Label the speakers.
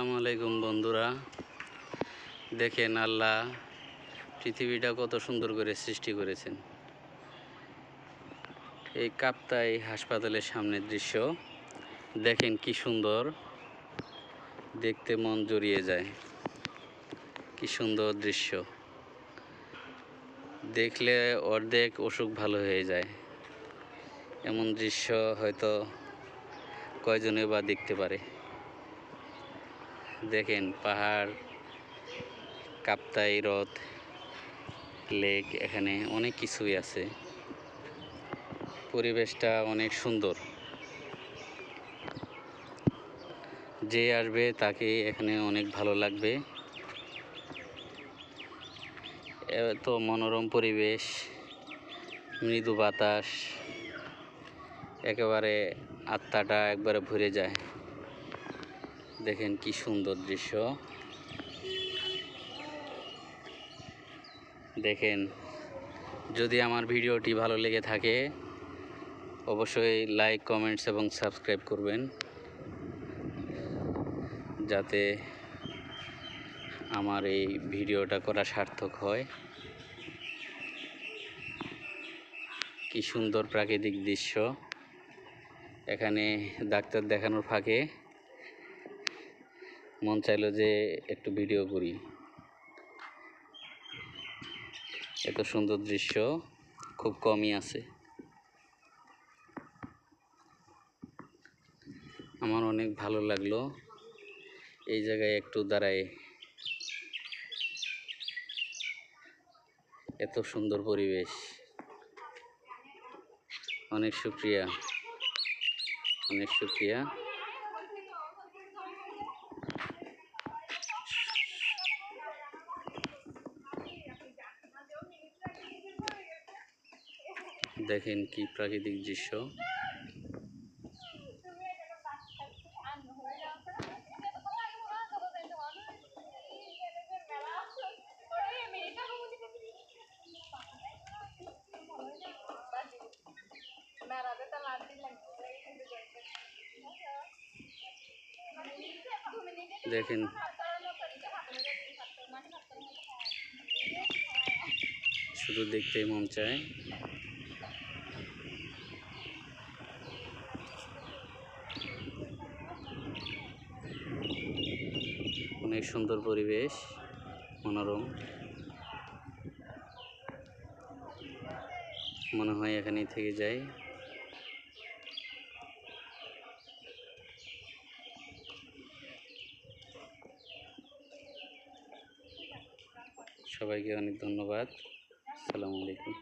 Speaker 1: আসসালামু আলাইকুম বন্ধুরা। দেখেন আল্লাহ পৃথিবীটা কত সুন্দর করে সৃষ্টি করেছেন। এই কাপ্তাই হাসপাতালের সামনের দৃশ্য, দেখেন কি সুন্দর। দেখতে মন জড়িয়ে যায়। কি সুন্দর দৃশ্য। দেখলে অর্ধেক অসুখ ভালো হয়ে যায়। এমন দৃশ্য হয়তো কয়জনে বা দেখতে পারে। দেখেন, পাহাড়, কাপ্তাই হ্রদ, লেক, এখানে অনেক কিছুই আছে। পরিবেশটা অনেক সুন্দর। যে আসবে তাকে এখানে অনেক ভালো লাগবে। এত মনোরম পরিবেশ, মৃদু বাতাস, একেবারে আত্মাটা একবারে ভরে যায়। দেখেন কি সুন্দর দৃশ্য। দেখেন, যদি আমার ভিডিওটি ভালো লেগে থাকে, অবশ্যই লাইক, কমেন্টস এবং সাবস্ক্রাইব করবেন। যাতে আমার এই ভিডিওটা করা সার্থক হয়। কি সুন্দর প্রাকৃতিক দৃশ্য। এখানে ডাক্তার দেখানোর ফাঁকে মন চাইলো যে একটু ভিডিও করি। এত সুন্দর দৃশ্য, খুব কমই আছে। আমার অনেক ভালো লাগল। এই জায়গায় একটু দাঁড়ায় এত সুন্দর পরিবেশ। অনেক শুক্রিয়া অনেক শুক্রিয়া দেখেন কি প্রাকৃতিক দৃশ্য। দেখেন। শুধু দেখতেই মন চায়। অনেক সুন্দর পরিবেশ মনোরম। মনে হয় এখানেই থেকে যাই। সবাইকে অনেক ধন্যবাদ। আসসালামু আলাইকুম।